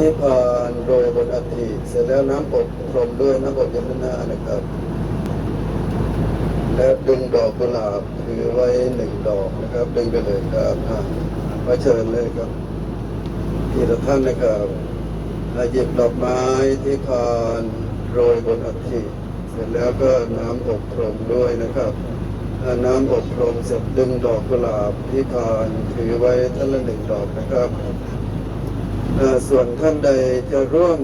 ที่ผ่านโรยบนอัฐิเสร็จแล้วน้ำอบพรมด้วยน้ำอบยมนานะครับ และดึงดอกกุหลาบถือไว้หนึ่งดอกนะครับ ดึงไปเลยครับมาเชิญเลยครับ ทีละท่านนะครับอะหยิบดอกไม้ที่ผ่านโรยบนอัฐิเสร็จแล้วก็น้ำอบพรมด้วยนะครับน้ำอบพรมเสร็จดึงดอกกุหลาบที่ผ่านถือไว้ท่านละหนึ่งดอกนะครับ ส่วนท่านใดจะร่วม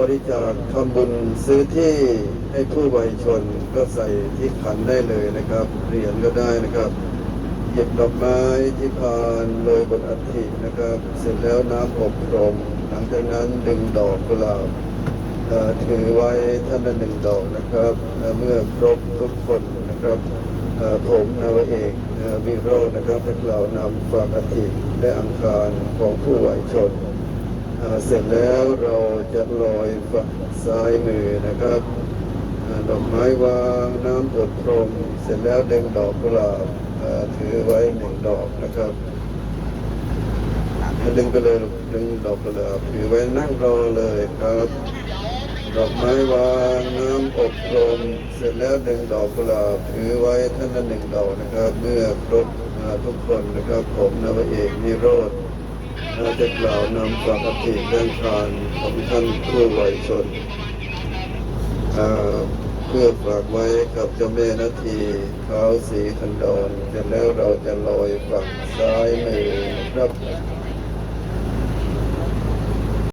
บริจาคทำบุญซื้อที่ให้ผู้วัยชนก็ใส่ที่ขันได้เลยนะครับเหรียญก็ได้นะครับหยิบดอกไม้ที่พานโรยบนอัฐินะครับ เสร็จแล้วน้ำอบรม หลังจากนั้นดึงดอกกุหลาบถือไว้ท่านละหนึ่งดอกนะครับ เมื่อครบทุกคนนะครับเอ่อผมนาวเอกวิโรจน์นะครับได้กล่านำฝากอัฐิและอังคารของผู้วัยชน เสร็จแล้วเราจะลอยฝั่งซ้ายมือนะครับดอกไม้วางน้ำอบพรมเสร็จแล้วดึงดอกกุหลาบถือไว้หนึ่งดอกนะครับดึงไปเลยดึงดอกกุหลาบถือไว้นั่งรอเลยครับ ดอกไม้วางน้ำอบรมเสร็จแล้วดึงดอกกุหลาบถือไว้ท่านละหนึ่งดอกนะครับ เมื่อครบอ่าทุกคนนะครับผมนวเอกนิโรธ เราจะกล่าวนำความอภิเรื่องการของท่านผู้วัยชน เพื่อฝากไว้กับเจ้าแม่นาทีเท้าสีทันดอนจะแล้วเราจะลอยฝั่งซ้ายมือรับ